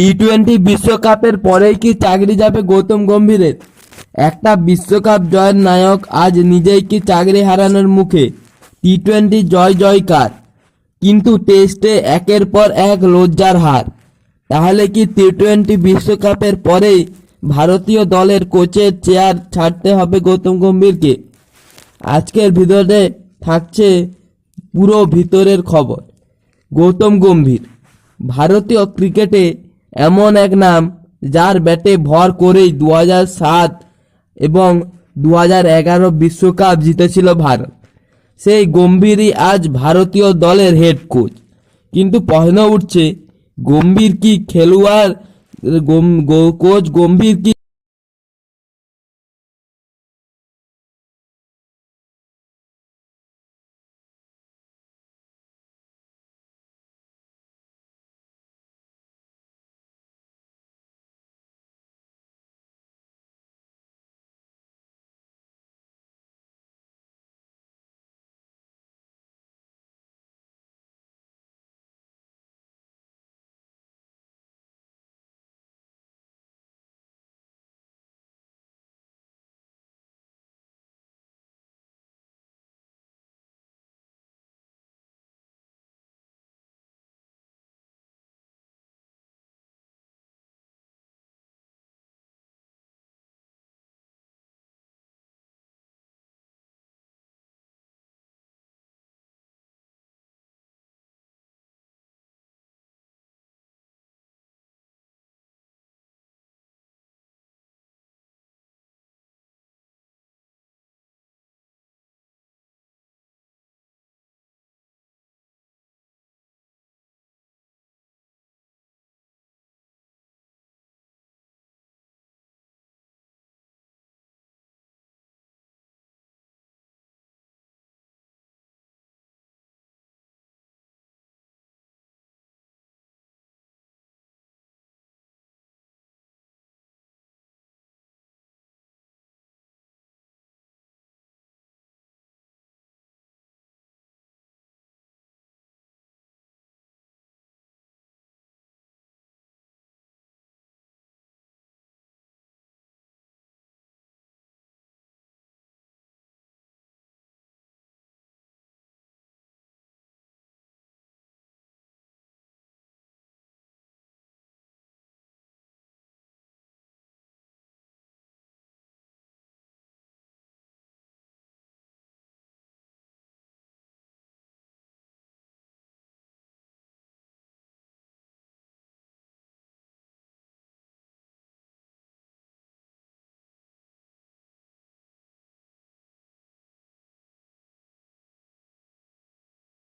T twenty বিশ্বকাপের পরেই কি চাকরি যাবে গৌতম গম্ভীরের? একটা বিশ্বকাপ জয়ের নায়ক আজ নিজেই কি চাকরি হারানোর মুখে? টি টোয়েন্টি জয় জয়কার। কিন্তু টেস্টে একের পর এক লজ্জার হার। তাহলে কি টি টোয়েন্টি বিশ্বকাপের পরেই ভারতীয় দলের কোচের চেয়ার ছাড়তে হবে গৌতম গম্ভীরকে? আজকের ভিডিওতে থাকছে পুরো ভিতরের খবর। গৌতম গম্ভীর, ভারতীয় ক্রিকেটে এমন এক নাম যার ব্যাটে ভর করেই দু সাত এবং দু এগারো বিশ্বকাপ জিতেছিল ভারত। সেই গম্ভীরই আজ ভারতীয় দলের হেড কোচ কিন্তু প্রশ্ন উঠছে, গম্ভীর কি খেলোয়াড় কোচ গম্ভীর কি